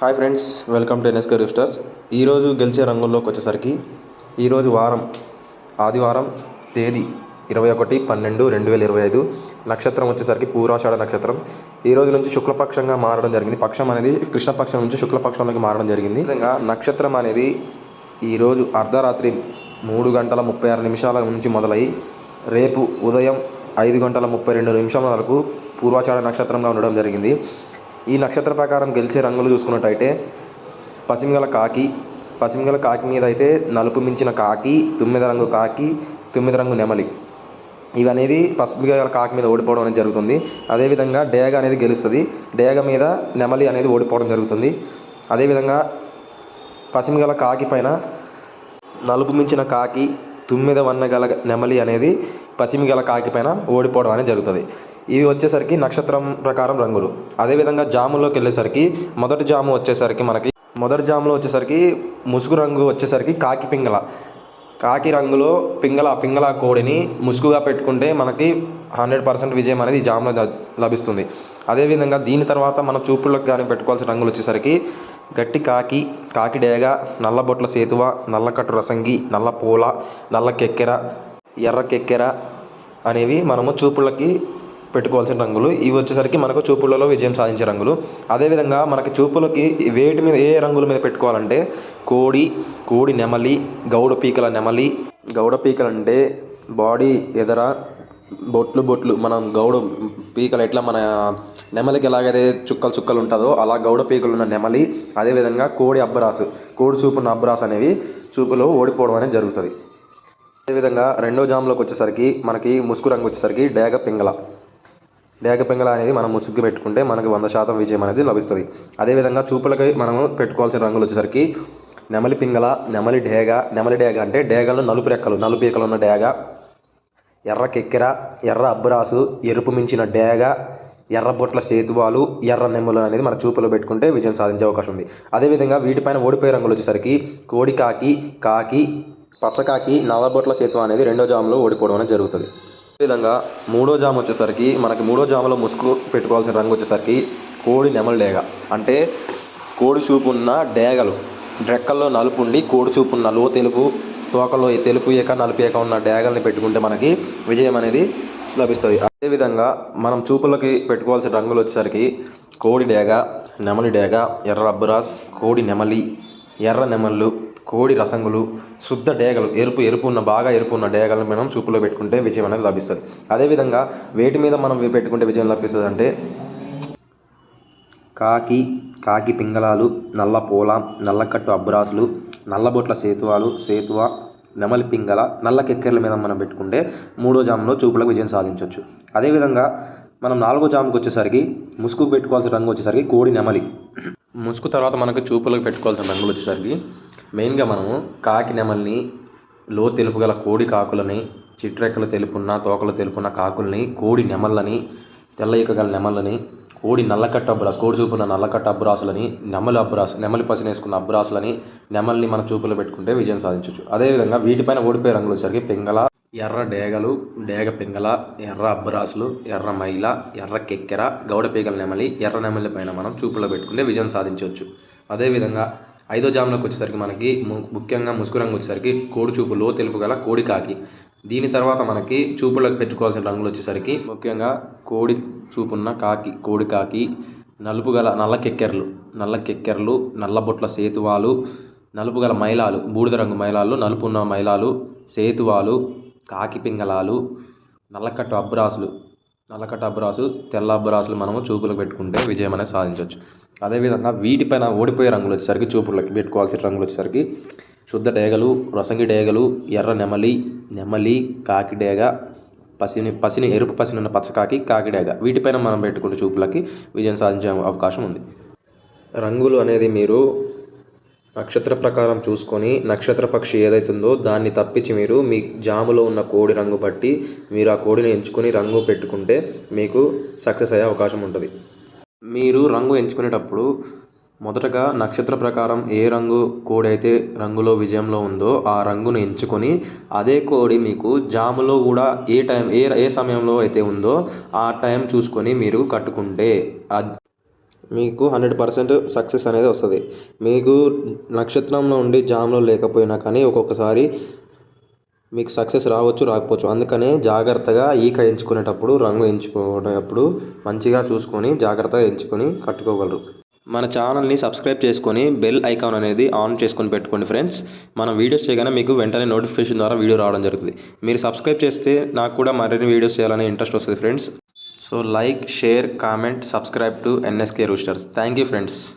Hi friends welcome to NSK రిస్టర్స్. ఈరోజు గెలిచే రంగుల్లోకి వచ్చేసరికి ఈరోజు వారం ఆదివారం తేదీ ఇరవై ఒకటి పన్నెండు రెండు వేల ఇరవై ఐదు నక్షత్రం వచ్చేసరికి పూర్వాషాఢ నక్షత్రం. ఈ రోజు నుంచి శుక్లపక్షంగా మారడం జరిగింది. పక్షం అనేది కృష్ణపక్షం నుంచి శుక్లపక్షంలోకి మారడం జరిగింది. విధంగా నక్షత్రం అనేది ఈరోజు అర్ధరాత్రి మూడు గంటల ముప్పై ఆరు నిమిషాల నుంచి మొదలై రేపు ఉదయం ఐదు గంటల ముప్పై రెండు నిమిషాల వరకు పూర్వాషాఢ నక్షత్రంగా ఉండడం జరిగింది. ఈ నక్షత్ర ప్రకారం గెలిచే రంగులు చూసుకున్నట్టయితే పసిమిగల కాకి పసిమిగల కాకి మీద అయితే నలుపు మించిన కాకి తుమ్మిద రంగు కాకి తుమ్మిద రంగు నెమలి. ఇవి అనేది పసిమిగల కాకి మీద ఓడిపోవడం అనేది జరుగుతుంది. అదేవిధంగా డేగ అనేది గెలుస్తుంది. డేగ మీద నెమలి అనేది ఓడిపోవడం జరుగుతుంది. అదేవిధంగా పసిమిగల కాకి పైన నలుపు మించిన కాకి తుమ్మిద వన్న గల నెమలి అనేది పసిమి గల కాకి పైన ఓడిపోవడం అనేది జరుగుతుంది. ఇవి వచ్చేసరికి నక్షత్రం ప్రకారం రంగులు. అదేవిధంగా జాములోకి వెళ్ళేసరికి మొదటి జాము వచ్చేసరికి మనకి మొదటి జాములో వచ్చేసరికి ముసుగు రంగు వచ్చేసరికి కాకి పింగళ. కాకి రంగులో పింగళ పింగళ కోడిని ముసుగుగా పెట్టుకుంటే మనకి హండ్రెడ్ పర్సెంట్ విజయం అనేది జాములో లభిస్తుంది. అదేవిధంగా దీని తర్వాత మన చూపులకు కానీ పెట్టుకోవాల్సిన రంగులు వచ్చేసరికి గట్టి కాకి కాకి డేగ నల్ల బొట్ల సేతువ నల్లకట్టు రసంగి నల్ల పూల నల్ల కెక్కెర ఎర్ర కెక్కెర అనేవి మనము చూపులకి పెట్టుకోవాల్సిన రంగులు ఇవి వచ్చేసరికి మనకు చూపులలో విజయం సాధించే రంగులు. అదేవిధంగా మనకి చూపులకి వేటి మీద ఏ రంగుల మీద పెట్టుకోవాలంటే కోడి కోడి నెమలి గౌడ పీకల నెమలి. గౌడ పీకలు అంటే బాడీ ఎదర బొట్లు బొట్లు మనం గౌడ పీకలు ఎట్లా మన నెమలికి ఎలాగైతే చుక్కలు చుక్కలు ఉంటుందో అలా గౌడ పీకలు ఉన్న నెమలి అదేవిధంగా కోడి అబ్బరాసు కోడి చూపున్న అబ్బరాసు అనేవి చూపులో ఓడిపోవడం అనేది జరుగుతుంది. అదేవిధంగా రెండో జామ్లోకి వచ్చేసరికి మనకి ముసుగు రంగు వచ్చేసరికి డేగ పింగళ. డేగ పింగళ అనేది మనం ముసుగు పెట్టుకుంటే మనకి వంద శాతం విజయం అనేది లభిస్తుంది. అదేవిధంగా చూపులకి మనము పెట్టుకోవాల్సిన రంగులు వచ్చేసరికి నెమలి పింగళ నెమలి డేగ నెమలి డేగ అంటే డేగలు నలుపు రెక్కలు నలుపు రెక్కలు ఉన్న డేగ ఎర్ర కెక్కెర ఎర్ర అబ్బరాసు ఎరుపు మించిన డేగ ఎర్ర బొట్ల సేతువాలు ఎర్ర నెమ్మలు అనేది మన చూపులో పెట్టుకుంటే విజయం సాధించే అవకాశం ఉంది. అదేవిధంగా వీటిపైన ఓడిపోయే రంగులు వచ్చేసరికి కోడి కాకి కాకి పచ్చకాకి నల్లబొట్ల సేతువ అనేది రెండో జాములో ఓడిపోవడం అనేది జరుగుతుంది. అదేవిధంగా మూడో జామ వచ్చేసరికి మనకి మూడో జామలో ముసుగు పెట్టుకోవాల్సిన రంగు వచ్చేసరికి కోడి నెమలి డేగ. అంటే కోడి చూపు ఉన్న డేగలు. రెక్కల్లో నలుపు ఉండి కోడి చూపు ఉన్న లో తెలుపు తోకలో తెలుపు ఏక నలుపు ఏక ఉన్న డేగల్ని పెట్టుకుంటే మనకి విజయం అనేది లభిస్తుంది. అదేవిధంగా మనం చూపులకి పెట్టుకోవాల్సిన రంగులు వచ్చేసరికి కోడి డేగ నెమలి డేగ ఎర్ర అబ్బురాస్ కోడి నెమలి ఎర్ర నెమళ్ళు కోడి రసంగులు శుద్ధ డేగలు ఎరుపు ఎరుపు ఉన్న బాగా ఎరుపు ఉన్న డేగలను మనం చూపులో పెట్టుకుంటే విజయం అనేది లభిస్తుంది. అదేవిధంగా వేటి మీద మనం పెట్టుకుంటే విజయం లభిస్తుంది అంటే కాకి కాకి పింగళాలు నల్ల పూల నల్లకట్టు అబ్బరాసులు నల్లబొట్ల సేతువాలు సేతువ నెమలి పింగళ నల్ల కెక్కెర్ల మీద మనం పెట్టుకుంటే మూడో జాములో చూపులకు విజయం సాధించవచ్చు అదేవిధంగా మనం నాలుగో జాముకి వచ్చేసరికి ముసుగు పెట్టుకోవాల్సిన రంగు వచ్చేసరికి కోడి నెమలి. ముసుగు తర్వాత మనకు చూపులకు పెట్టుకోవాల్సిన రంగులు వచ్చేసరికి మెయిన్గా మనము కాకి నెమల్ని లో తెలుపు గల కోడి కాకులని చిట్రెక్కలు తెలుపున్న తోకలు తెలుపున్న కాకుల్ని కోడి నెమళ్ళని తెల్ల ఈక గల నెమళ్ళని కోడి నల్లకట్ట అబ్బరాసు కోడి చూపున్న నల్లకట్ట అబ్బురాసులని నెమలి అబ్బురాసు నెమలి పసినేసుకున్న అబ్బురాసులని నెమల్ని మన చూపులో పెట్టుకుంటే విజయం సాధించవచ్చు అదేవిధంగా వీటిపైన ఓడిపోయే రంగులు వచ్చేసరికి పింగళ ఎర్ర డేగలు డేగ పింగళ ఎర్ర అబ్బరాసులు ఎర్ర మైల ఎర్ర కెక్కెర గౌడ పీగల నెమలి ఎర్ర నెమలి పైన మనం చూపులో పెట్టుకుంటే విజయం సాధించవచ్చు అదేవిధంగా ఐదో జాములకు వచ్చేసరికి మనకి ము- ముఖ్యంగా ముసుగు రంగు వచ్చేసరికి కోడి చూపులో తెలుపు గల కోడి కాకి. దీని తర్వాత మనకి చూపులకు పెట్టుకోవాల్సిన రంగులు వచ్చేసరికి ముఖ్యంగా కోడి చూపున్న కాకి కోడి కాకి నలుపు గల నల్ల కెక్కెర్లు నల్ల కెక్కెరలు నల్ల బొట్ల సేతువాలు నలుపు గల మైలాలు బూడిద రంగు మైలాలు నలుపు ఉన్న మైలాలు సేతువాలు కాకి పింగళాలు నల్లకట్టు అబ్రాసులు నల్లకట్టు అబ్బరాసు తెల్ల అబ్బరాసులు మనము చూపులకు పెట్టుకుంటే విజయం అనేది సాధించవచ్చు అదేవిధంగా వీటిపైన ఓడిపోయే రంగులు వచ్చేసరికి చూపులకి పెట్టుకోవాల్సిన రంగులు వచ్చేసరికి శుద్ధ డేగలు రసంగి డేగలు ఎర్ర నెమలి నెమలి కాకి డేగ పసిని పసిని ఎరుపు పసిని ఉన్న పచ్చకాకి కాకిడేగ వీటిపైన మనం పెట్టుకుంటే చూపులకి విజయం సాధించే అవకాశం ఉంది. రంగులు అనేది మీరు నక్షత్ర ప్రకారం చూసుకొని నక్షత్ర పక్షి ఏదైతుందో దాన్ని తప్పించి మీరు మీ జాములో ఉన్న కోడి రంగు బట్టి మీరు ఆ కోడిని ఎంచుకొని రంగు పెట్టుకుంటే మీకు సక్సెస్ అయ్యే అవకాశం ఉంటుంది. మీరు రంగు ఎంచుకునేటప్పుడు మొదటగా నక్షత్ర ప్రకారం ఏ రంగు కోడి అయితే రంగులో విజయంలో ఉందో ఆ రంగును ఎంచుకొని అదే కోడి మీకు జాములో కూడా ఏ టైం ఏ ఏ సమయంలో అయితే ఉందో ఆ టైం చూసుకొని మీరు కట్టుకుంటే మీకు హండ్రెడ్ పర్సెంట్ సక్సెస్ అనేది వస్తుంది. మీకు నక్షత్రంలో ఉండి జామ్లో లేకపోయినా కానీ ఒక్కొక్కసారి మీకు సక్సెస్ రావచ్చు రాకపోవచ్చు. అందుకనే జాగ్రత్తగా ఈక ఎంచుకునేటప్పుడు రంగు ఎంచుకునేటప్పుడు మంచిగా చూసుకొని జాగ్రత్తగా ఎంచుకొని కట్టుకోగలరు. మన ఛానల్ని సబ్స్క్రైబ్ చేసుకొని బెల్ ఐకాన్ అనేది ఆన్ చేసుకొని పెట్టుకోండి ఫ్రెండ్స్. మనం వీడియోస్ చేయగానే మీకు వెంటనే నోటిఫికేషన్ ద్వారా వీడియో రావడం జరుగుతుంది. మీరు సబ్స్క్రైబ్ చేస్తే నాకు కూడా మరిన్ని వీడియోస్ చేయాలనే ఇంట్రెస్ట్ వస్తుంది friends. So like, share, comment, subscribe to NSK Roosters. Thank you friends.